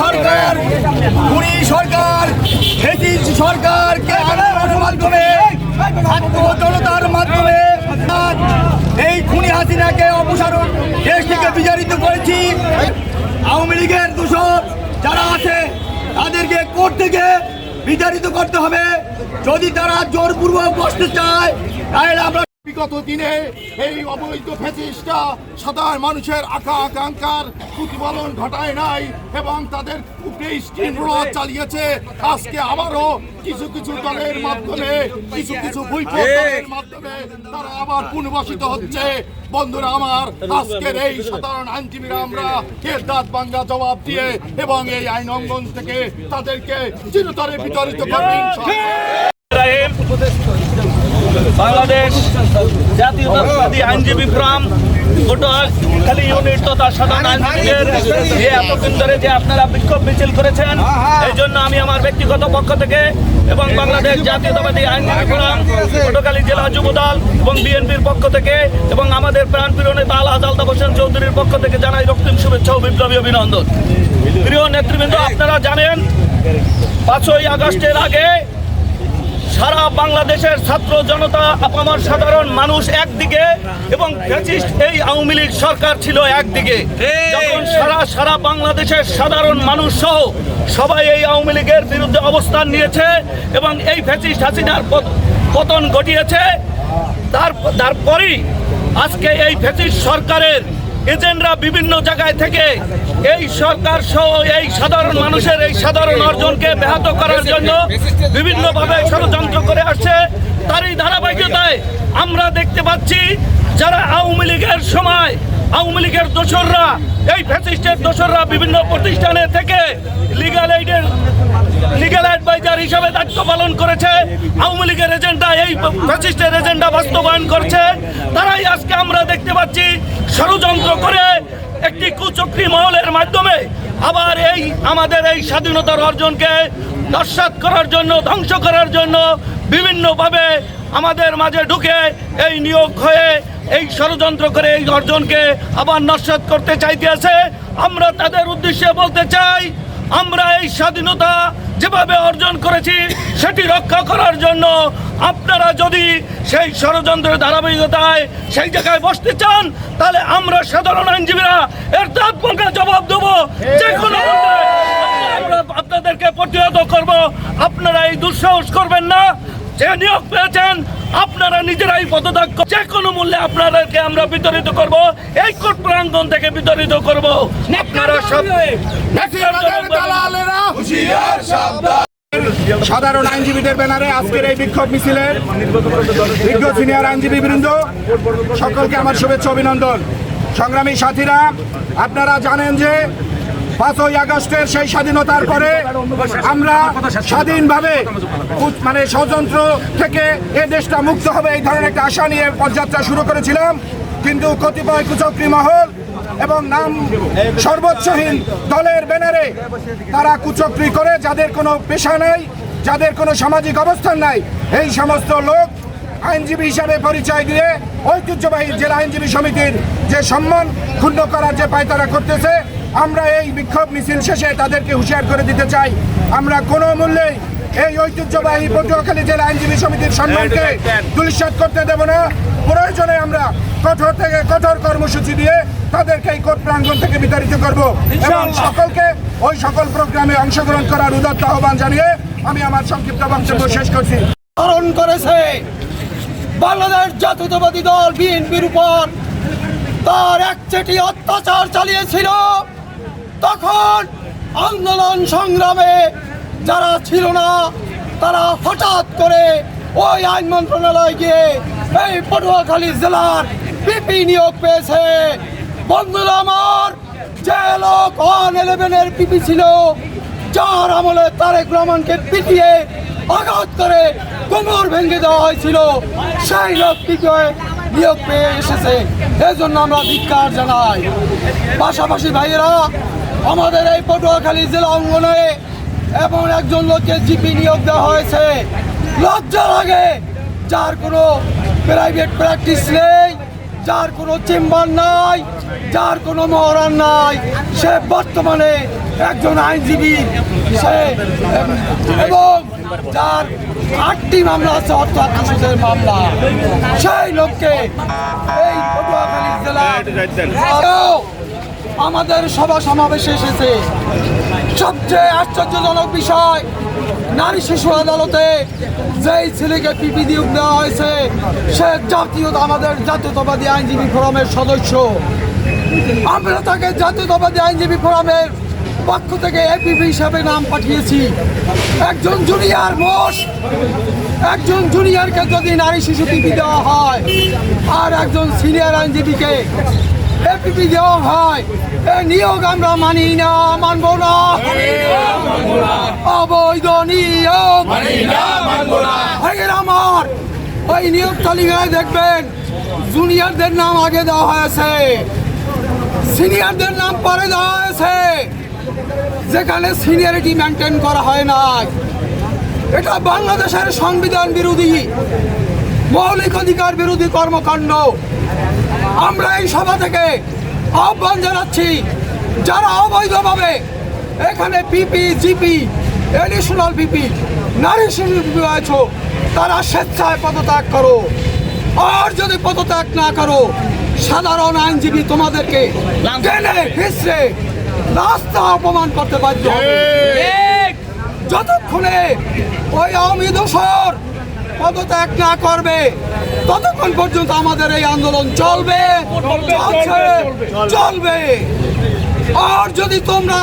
সরকার সরকার হেজিজ মাধ্যমে মাধ্যমে এই খুনি হাসিনাকে অপসারণ দেশ থেকে বিতাড়িত করেছি। আওয়ামী লীগের দূষণ যারা আছে, তাদেরকে কোর্ট থেকে বিতাড়িত করতে হবে। যদি তারা জোরপূর্বক বসতে চায়, তাহলে আমরা বিগত দিনে এই অবৈধ ফেসিসটা সাধারণ মানুষের আকাঙ্ক্ষা আকাঙ্ক্ষার প্রতিফলন ঘটায় নাই এবং তাদের উপরে স্টিম চালিয়েছে আজকে আবারও কিছু কিছু দলের মাধ্যমে কিছু কিছু বৈঠক দলের মাধ্যমে তারা আবার পুনর্বাসিত হচ্ছে বন্ধুরা আমার আজকের এই সাধারণ আইনজীবীরা আমরা এর দাঁত বাঙ্গা জবাব দিয়ে এবং এই আইন অঙ্গন থেকে তাদেরকে চিরতরে বিতাড়িত করবেন বাংলাদেশ জাতীয়তাবাদী আইনজীবী ফোরাম খালি ইউনিট তথা সাধারণ আইনজীবীদের যে এতদিন ধরে যে আপনারা বিক্ষোভ মিছিল করেছেন এই জন্য আমি আমার ব্যক্তিগত পক্ষ থেকে এবং বাংলাদেশ জাতীয়তাবাদী আইনজীবী ফোরাম পটুয়াখালী জেলা যুবদল এবং বিএনপির পক্ষ থেকে এবং আমাদের প্রাণপ্রিয় নেতা আলহাজ আলতাফ হোসেন চৌধুরীর পক্ষ থেকে জানাই রক্তিম শুভেচ্ছা ও বিপ্লবী অভিনন্দন। প্রিয় নেতৃবৃন্দ আপনারা জানেন পাঁচই আগস্টের আগে সারা বাংলাদেশের ছাত্র জনতা আপামার সাধারণ মানুষ একদিকে এবং ফ্যাসিস্ট এই আওয়ামী লীগ সরকার ছিল একদিকে। যখন সারা সারা বাংলাদেশের সাধারণ মানুষ সহ সবাই এই আওয়ামী লীগের বিরুদ্ধে অবস্থান নিয়েছে এবং এই ফ্যাসিস্ট হাসিনার পত- পতন ঘটিয়েছে তার তারপরই আজকে এই ফ্যাসিস্ট সরকারের এজেন্টরা বিভিন্ন জায়গায় থেকে এই সরকার সহ এই সাধারণ মানুষের এই সাধারণ অর্জনকে ব্যাহত করার জন্য বিভিন্নভাবে ষড়যন্ত্র করে আসছে। তারই ধারাবাহিকতায় আমরা দেখতে পাচ্ছি, যারা আওয়ামী লীগের সময় আওয়ামী লীগের দোসররা, এই ফ্যাসিস্টের দোসররা বিভিন্ন প্রতিষ্ঠানে থেকে লিগাল এইডের লিগাল অ্যাডভাইজার হিসাবে দায়িত্ব পালন করেছে। আওয়ামী লীগের এজেন্ডা এই ফ্যাসিস্টের এজেন্ডা বাস্তবায়ন করছে। তারাই আজকে আমরা দেখতে পাচ্ছি ষড়যন্ত্র করে একটি কুচক্রি মহলের মাধ্যমে আবার এই আমাদের এই স্বাধীনতার অর্জনকে নস্বাত করার জন্য, ধ্বংস করার জন্য বিভিন্নভাবে আমাদের মাঝে ঢুকে এই নিয়োগ হয়ে এই ষড়যন্ত্র করে এই অর্জনকে আবার নস্বাত করতে চাইতেছে। আমরা তাদের উদ্দেশ্যে বলতে চাই, আমরা এই স্বাধীনতা যেভাবে অর্জন করেছি, সেটি রক্ষা করার জন্য আপনারা যদি সেই ষড়যন্ত্রের ধারাবাহিকতায় সেই জায়গায় বসতে চান, তাহলে আমরা সাধারণ আইনজীবীরা এর তাৎপর্যে জবাব দেবো। যে কোনো আপনাদেরকে প্রতিহত করব। আপনারা এই দুঃসাহস করবেন না। যে নিয়োগ পেয়েছেন আপনারা পদত্যাগ যে কোনো মূল্যে আপনাদেরকে আমরা বিতরিত করব। এই কোর্ট প্রাঙ্গণ থেকে বিতরিত করব। আপনারা সব দালালেরা। সাধারণ আইনজীবীদের ব্যানারে আজকের এই বিক্ষোভ মিছিলের বিজ্ঞ সিনিয়র আইনজীবী বৃন্দ সকলকে আমার শুভেচ্ছা অভিনন্দন। সংগ্রামী সাথীরা আপনারা জানেন যে পাঁচই আগস্টের সেই স্বাধীনতার পরে আমরা স্বাধীনভাবে মানে ষড়যন্ত্র থেকে এ দেশটা মুক্ত হবে এই ধরনের একটা আশা নিয়ে পদযাত্রা শুরু করেছিলাম। কিন্তু কতিপয় কুচক্রী মহল এবং নাম সর্বোচ্চহীন দলের ব্যানারে তারা কুচক্রি করে, যাদের কোনো পেশা নাই, যাদের কোনো সামাজিক অবস্থান নাই, এই সমস্ত লোক আইনজীবী হিসাবে পরিচয় দিয়ে ঐতিহ্যবাহী জেলা আইনজীবী সমিতির যে সম্মান, ক্ষুণ্ণ করার যে পায়তারা করতেছে আমরা এই বিক্ষোভ মিছিল শেষে তাদেরকে হুঁশিয়ার করে দিতে চাই। আমরা কোনো মূল্যেই এই ঐতিহ্যবাহী পটুয়াখালী জেলা আইনজীবী সমিতির সম্মানকে দুলিশ্বাত করতে দেব না। প্রয়োজনে আমরা কঠোর থেকে কঠোর কর্মসূচি দিয়ে তাদেরকে এই কোর্ট প্রাঙ্গণ থেকে বিতাড়িত করব এবং সকলকে ওই সকল প্রোগ্রামে অংশগ্রহণ করার উদাত্ত আহ্বান জানিয়ে আমি আমার সংক্ষিপ্ত বক্তব্য শেষ করছি। ধারণ করেছে বাংলাদেশ জাতীয়তাবাদী দল বিএনপির উপর। তার একচেটি অত্যাচার চালিয়েছিল আন্দোলন সংগ্রামে যারা ছিল না, তারা হঠাৎ করে ওই আইন মন্ত্রণালয় গিয়ে এই পটুয়াখালী জেলার পিপি নিয়োগ পেয়েছে। বন্ধুরা আমার, যে লোক ওয়ান ইলেভেনের পিপি ছিল, যার আমলে তারেক রহমানকে পিটিয়ে আঘাত করে কোমর ভেঙে দেওয়া হয়েছিল, সেই লোক লোকটিকে নিয়োগ পেয়ে এসেছে? এজন্য আমরা ধিক্কার জানাই। পাশাপাশি ভাইয়েরা আমাদের এই পটুয়াখালী জেলা অঙ্গনে এমন একজন লোককে জিপি নিয়োগ দেওয়া হয়েছে। লজ্জা লাগে যার কোনো প্রাইভেট প্র্যাকটিস নেই যার কোনো চেম্বার নাই যার কোনো মহরান নাই সে বর্তমানে একজন আইনজীবী। সে এবং যার আটটি মামলা আছে অর্থ আত্মসাতের মামলা। সেই লোককে এই পটুয়াখালী জেলা আমাদের সভা সমাবেশে এসেছে। সবচেয়ে আশ্চর্যজনক বিষয়, নারী শিশু আদালতে যেই ছেলেকে পিপি নিয়োগ দেওয়া হয়েছে, সে জাতীয় আমাদের জাতীয়তাবাদী আইনজীবী ফোরামের সদস্য। আমরা তাকে জাতীয়তাবাদী আইনজীবী ফোরামের পক্ষ থেকে এপিপি হিসাবে নাম পাঠিয়েছি। একজন জুনিয়র মোষ, একজন জুনিয়রকে যদি নারী শিশু পিপি দেওয়া হয়, আর একজন সিনিয়র আইনজীবীকে এপিপি দেওয়া হয় এ নিয়োগ আমরা মানি না, মানবো না। অবৈধ নিয়োগ। ভাইয়ের আমার, ওই নিয়োগ তালিকায় দেখবেন, জুনিয়রদের নাম আগে দেওয়া হয়েছে। সিনিয়রদের নাম পরে দেওয়া হয়েছে। যেখানে সিনিয়রিটি মেনটেন করা হয় নাই। এটা বাংলাদেশের সংবিধান বিরোধী, মৌলিক অধিকার বিরোধী কর্মকাণ্ড। আমরা এই সভা থেকে আহ্বান জানাচ্ছি যারা অবৈধভাবে এখানে পিপি জিপি এডিশনাল পিপি নারী শিশু আছো তারা স্বেচ্ছায় পদত্যাগ করো। আর যদি পদত্যাগ না করো সাধারণ আইনজীবী তোমাদেরকে টেনে হিসড়ে রাস্তা অপমান করতে বাধ্য যতক্ষণে ওই দোসর পদত্যাগ না করবে ততক্ষণ পর্যন্ত আমাদের এই আন্দোলন চলবে। চলবে। আর যদি তোমরা